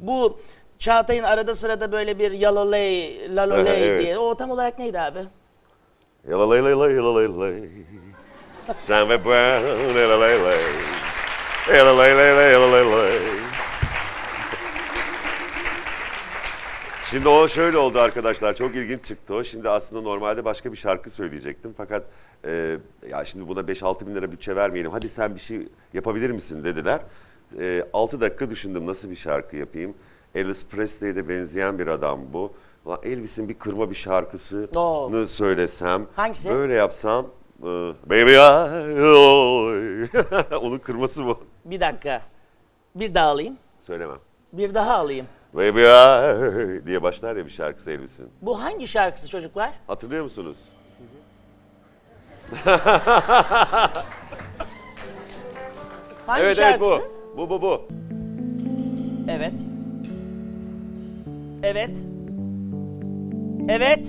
Bu Çağatay'ın arada sırada böyle bir yalalay, lalolay Evet. diye. O tam olarak neydi abi? Yalalay lay lay yalalay lay. Sen ve ben yalalay lay. Yalalay lay lay yalalay lay. Şimdi o şöyle oldu arkadaşlar. Çok ilginç çıktı o. Şimdi aslında normalde başka bir şarkı söyleyecektim. Fakat e, ya şimdi buna 5-6 bin lira bütçe vermeyelim. Hadi sen bir şey yapabilir misin dediler. E, 6 dakika düşündüm nasıl bir şarkı yapayım. Elvis Presley'e de benzeyen bir adam bu. Ulan Elvis'in bir kırma bir şarkısını Oo. söylesem. Hangisi? Böyle yapsam. e, Baby I. Onun kırması bu. Bir dakika. Bir daha alayım. Söylemem. Bir daha alayım. Baby I diye başlar ya bir şarkısı Elvis'in. Bu hangi şarkısı çocuklar? Hatırlıyor musunuz? Hangi evet şarkısı? evet bu. Bu bu bu. Evet. Evet. Evet.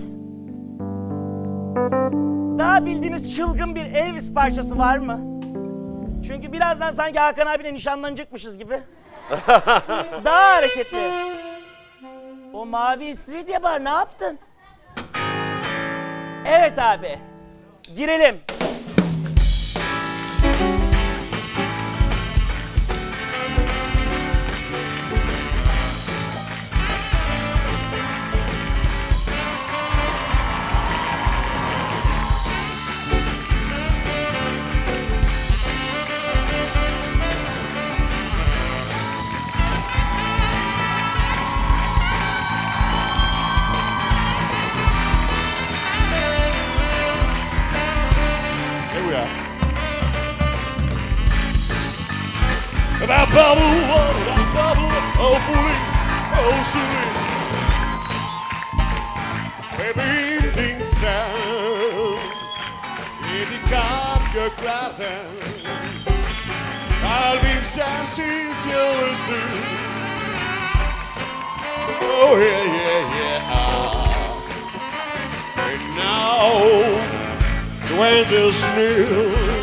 Daha bildiğiniz çılgın bir Elvis parçası var mı? Çünkü birazdan sanki Hakan abiyle nişanlanacakmışız gibi. Daha hareketli. O mavi istiridye bar ne yaptın? Evet abi. Girelim. Pablo, oh, Pablo, oh, bullying, oh, silly. Baby, ding, sound. E die kaart geklaard en al. Oh yeah yeah yeah. Ah. And now, when is new.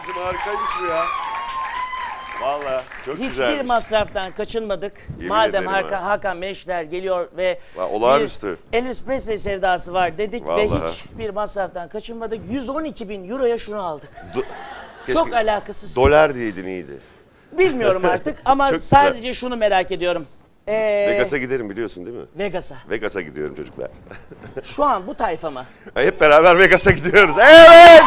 Ali'cim harikaymış bu ya. Valla çok Hiçbir güzelmiş. masraftan kaçınmadık. Yemin Madem Hakan, ha. Hakan Meşler geliyor ve Va- olağanüstü. Elvis Presley sevdası var dedik ve Vallahi. hiçbir masraftan kaçınmadık. 112 bin euroya şunu aldık. Do- Keşke Çok alakasız. Dolar diyeydin iyiydi. Bilmiyorum artık ama Çok güzel. sadece şunu merak ediyorum. Ee, Vegas'a giderim biliyorsun değil mi? Vegas'a. Vegas'a gidiyorum çocuklar. Şu an bu tayfa mı? Hep beraber Vegas'a gidiyoruz. Evet!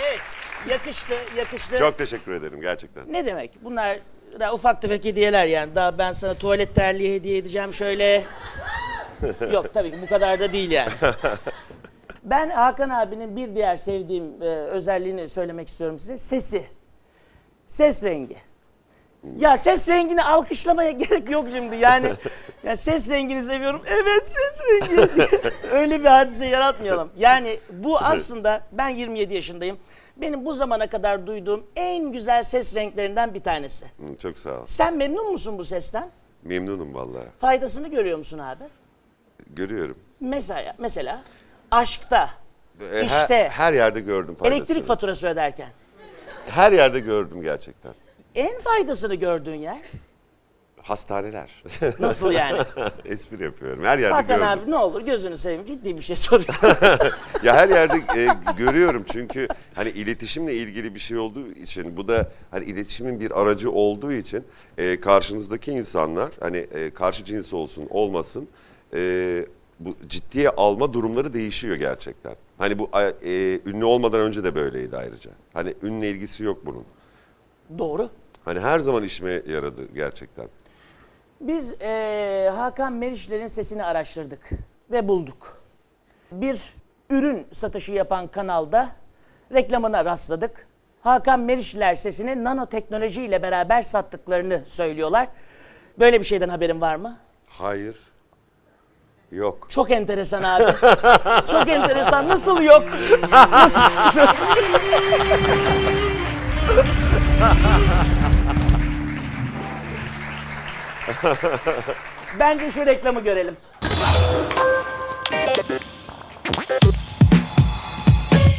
Evet. Yakıştı, yakıştı. Çok teşekkür ederim gerçekten. Ne demek? Bunlar da ufak tefek hediyeler yani. Daha ben sana tuvalet terliği hediye edeceğim şöyle. Yok tabii ki bu kadar da değil yani. Ben Hakan abinin bir diğer sevdiğim e, özelliğini söylemek istiyorum size. Sesi. Ses rengi. Ya ses rengini alkışlamaya gerek yok şimdi yani. Ya ses rengini seviyorum. Evet ses rengi öyle bir hadise yaratmayalım. Yani bu aslında ben 27 yaşındayım. Benim bu zamana kadar duyduğum en güzel ses renklerinden bir tanesi. Hı, Çok sağ ol. Sen memnun musun bu sesten? Memnunum vallahi. Faydasını görüyor musun abi? Görüyorum. Mesela mesela aşkta, E, işte, Her, her yerde gördüm faydasını. elektrik faturası öderken. Her yerde gördüm gerçekten. En faydasını gördüğün yer Hastaneler. nasıl yani? Espri yapıyorum. Her yerde Hakan gördüm. abi ne olur gözünü seveyim ciddi bir şey soruyorum. Ya her yerde e, görüyorum çünkü hani iletişimle ilgili bir şey olduğu için bu da hani iletişimin bir aracı olduğu için e, karşınızdaki insanlar hani e, karşı cins olsun olmasın e, bu ciddiye alma durumları değişiyor gerçekten. Hani bu e, ünlü olmadan önce de böyleydi ayrıca. Hani ünlü ilgisi yok bunun. Doğru. Hani her zaman işime yaradı gerçekten. Biz eee, Hakan Meriçler'in sesini araştırdık ve bulduk. Bir ürün satışı yapan kanalda reklamına rastladık. Hakan Meriçler sesini nanoteknoloji ile beraber sattıklarını söylüyorlar. Böyle bir şeyden haberin var mı? Hayır. Yok. Çok enteresan abi. Çok enteresan. Nasıl yok? Nasıl? Bence şu reklamı görelim.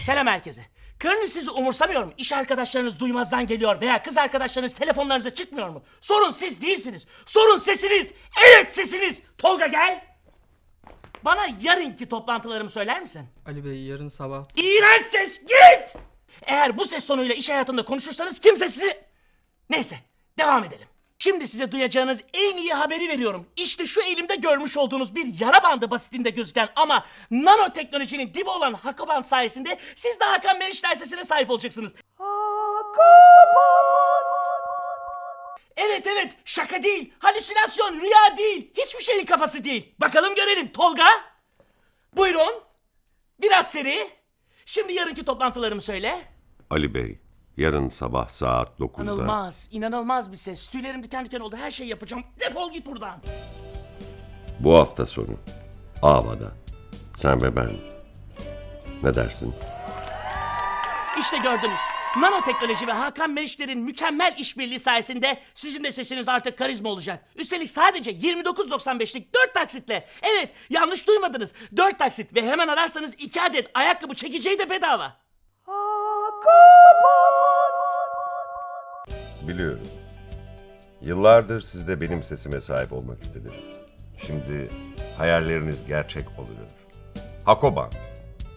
Selam herkese. Karınız sizi umursamıyor mu? İş arkadaşlarınız duymazdan geliyor veya kız arkadaşlarınız telefonlarınıza çıkmıyor mu? Sorun siz değilsiniz. Sorun sesiniz. Evet sesiniz. Tolga gel. Bana yarınki toplantılarımı söyler misin? Ali Bey yarın sabah İğrenç ses git! Eğer bu ses tonuyla iş hayatında konuşursanız kimse sizi... Neyse devam edelim. Şimdi size duyacağınız en iyi haberi veriyorum. İşte şu elimde görmüş olduğunuz bir yara bandı basitinde gözüken ama nanoteknolojinin dibi olan Hakoban sayesinde siz de Hakan Meriçler sesine sahip olacaksınız. Evet evet şaka değil, halüsinasyon, rüya değil, hiçbir şeyin kafası değil. Bakalım görelim Tolga. Buyurun. Biraz seri. Şimdi yarınki toplantılarımı söyle. Ali Bey, yarın sabah saat 9'da... İnanılmaz, inanılmaz bir ses. Tüylerim diken diken oldu. Her şeyi yapacağım. Defol git buradan. Bu hafta sonu. Ava'da. Sen ve ben. Ne dersin? İşte gördünüz. Nanoteknoloji ve Hakan Meriçler'in mükemmel işbirliği sayesinde sizin de sesiniz artık karizma olacak. Üstelik sadece 29.95'lik 4 taksitle. Evet yanlış duymadınız. 4 taksit ve hemen ararsanız 2 adet ayakkabı çekeceği de bedava. Biliyorum. Yıllardır siz de benim sesime sahip olmak istediniz. Şimdi hayalleriniz gerçek oluyor. Hakoban.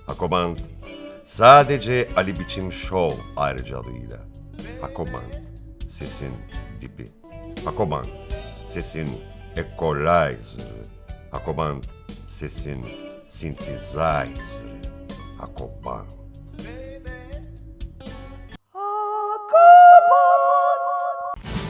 Hakoban sadece Ali Biçim Show ayrıcalığıyla. Hakoban sesin dibi. Hakoban sesin equalizer'ı. Hakoban sesin synthesizer'ı. Hakoban.